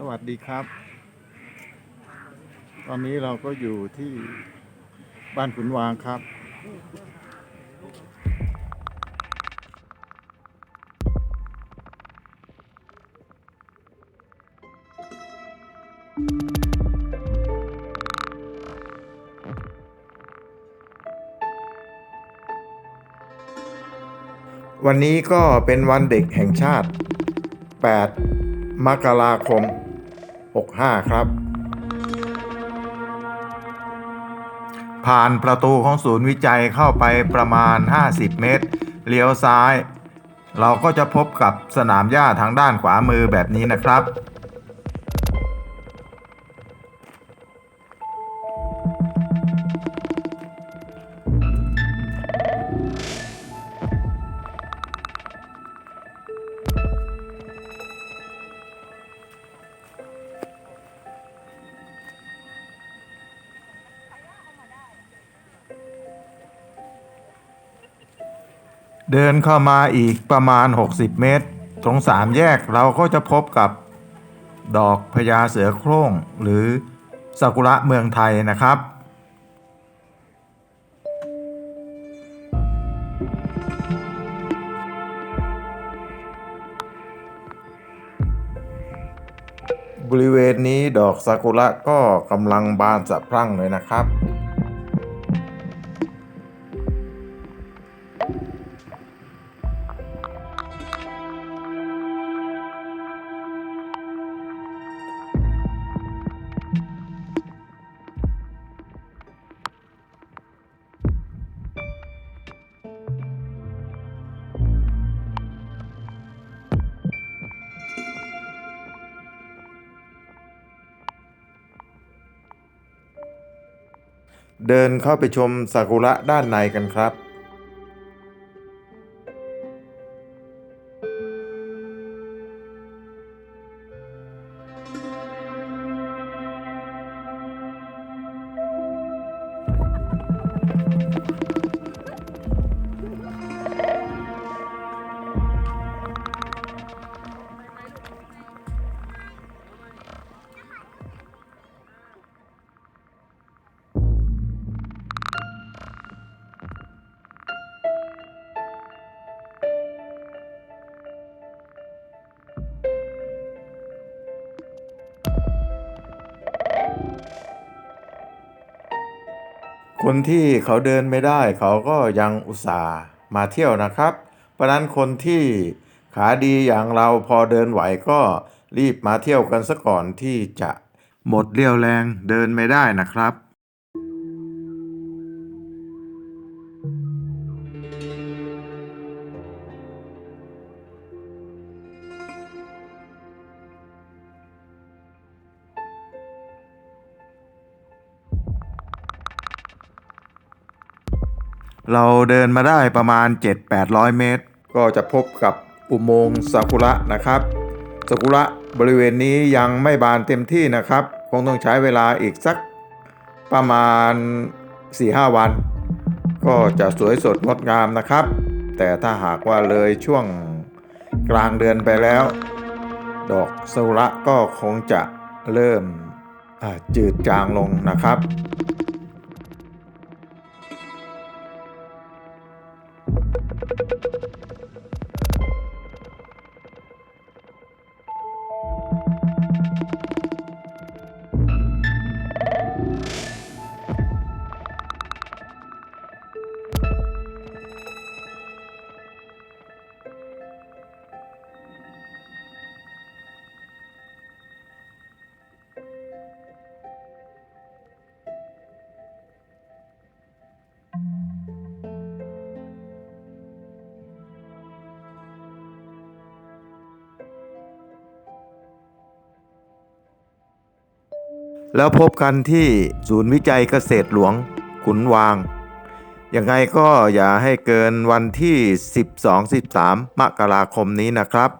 สวัสดีครับ ตอนนี้เราก็อยู่ที่บ้านขุนวางครับ วันนี้ก็เป็นวันเด็กแห่งชาติ 8 มกราคม 65 ครับ ผ่านประตูของศูนย์วิจัยเข้าไปประมาณ 50 เมตร เลี้ยวซ้าย เราก็จะพบกับสนามหญ้าทางด้านขวามือแบบนี้นะครับ เดินเข้ามาอีกประมาณ 60 เมตร ตรงสามแยกเราก็จะพบกับดอกพญาเสือโคร่ง หรือซากุระเมืองไทยนะครับบริเวณนี้ดอกซากุระก็กำลังบานสะพรั่งเลยนะครับ เดินเข้าไปชมซากุระด้านในกันครับ คนที่เขาเดินไม่ได้เขาก็ยังอุตส่าห์มาเที่ยวนะครับ เพราะนั้นคนที่ขาดีอย่างเราพอเดินไหวก็รีบมาเที่ยวกันซะก่อนที่จะหมดเรี่ยวแรงเดินไม่ได้นะครับ เราเดินมาได้ประมาณ 7-800 เมตร ก็จะพบกับอุโมงค์ซากุระนะครับซากุระบริเวณนี้ยังไม่บานเต็มที่นะครับ คงต้องใช้เวลาอีกสักประมาณ 4-5 วัน ก็จะสวยสดงดงามนะครับ แต่ถ้าหากว่าเลยช่วงกลางเดือนไปแล้ว ดอกซากุระก็คงจะเริ่มจืดจางลงนะครับ แล้วพบกันที่ศูนย์วิจัยเกษตรหลวงขุนวาง ยังไงก็อย่าให้เกินวันที่ 12-13 มกราคมนี้นะครับ